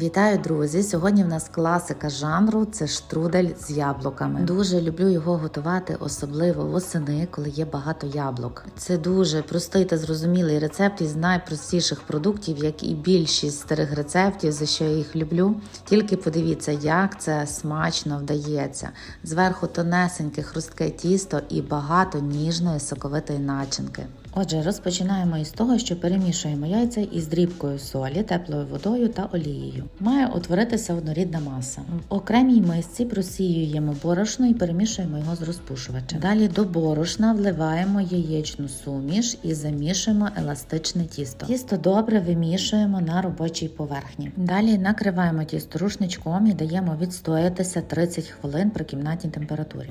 Вітаю, друзі! Сьогодні в нас класика жанру це штрудель з яблуками. Дуже люблю його готувати, особливо восени, коли є багато яблук. Це дуже простий та зрозумілий рецепт із найпростіших продуктів, як і більшість старих рецептів, за що я їх люблю. Тільки подивіться, як це смачно вдається. Зверху тонесеньке хрустке тісто і багато ніжної соковитої начинки. Отже, розпочинаємо із того, що перемішуємо яйця із дрібкою солі, теплою водою та олією. Має утворитися однорідна маса. В окремій мисці просіюємо борошно і перемішуємо його з розпушувачем. Далі до борошна вливаємо яєчну суміш і замішуємо еластичне тісто. Тісто добре вимішуємо на робочій поверхні. Далі накриваємо тісто рушничком і даємо відстоятися 30 хвилин при кімнатній температурі.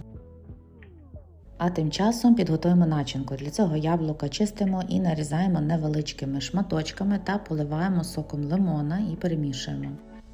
А тим часом підготуємо начинку. Для цього яблука чистимо і нарізаємо невеличкими шматочками та поливаємо соком лимона і перемішуємо.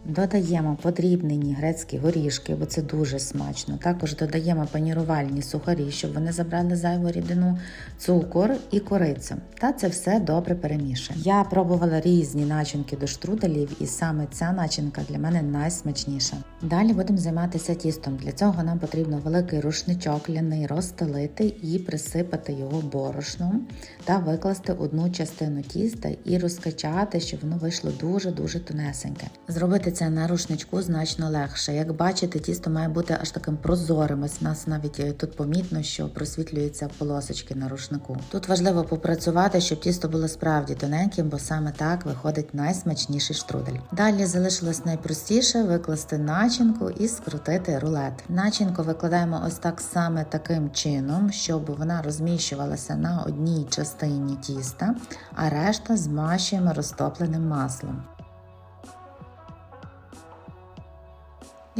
Додаємо подрібнені грецькі горішки, бо це дуже смачно. Також додаємо панірувальні сухарі, щоб вони забрали зайву рідину, цукор і корицю. Та це все добре перемішуємо. Я пробувала різні начинки до штруделів, і саме ця начинка для мене найсмачніша. Далі будемо займатися тістом. Для цього нам потрібно великий рушничок ляний розстелити і присипати його борошном та викласти одну частину тіста і розкачати, щоб воно вийшло дуже-дуже тонесеньке. Зробити це на рушничку значно легше. Як бачите, тісто має бути аж таким прозорим. Ось нас навіть е, тут помітно, що просвітлюються полосочки на рушнику. Тут важливо попрацювати, щоб тісто було справді тоненьким, бо саме так виходить найсмачніший штрудель. Далі залишилось найпростіше викласти начинку і скрутити рулет. Начинку викладаємо ось так саме таким чином, щоб вона розміщувалася на одній частині тіста, а решта змащуємо розтопленим маслом.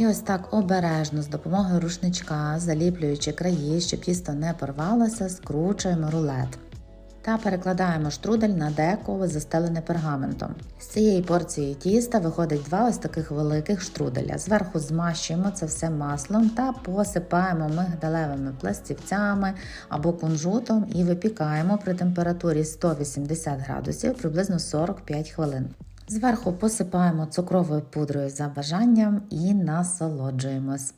І ось так обережно з допомогою рушничка, заліплюючи краї, щоб тісто не порвалося, скручуємо рулет. Та перекладаємо штрудель на деко застелене пергаментом. З цієї порції тіста виходить два ось таких великих штруделя. Зверху змащуємо це все маслом та посипаємо мигдалевими пластівцями або кунжутом і випікаємо при температурі 180 градусів приблизно 45 хвилин. Зверху посипаємо цукровою пудрою за бажанням і насолоджуємось.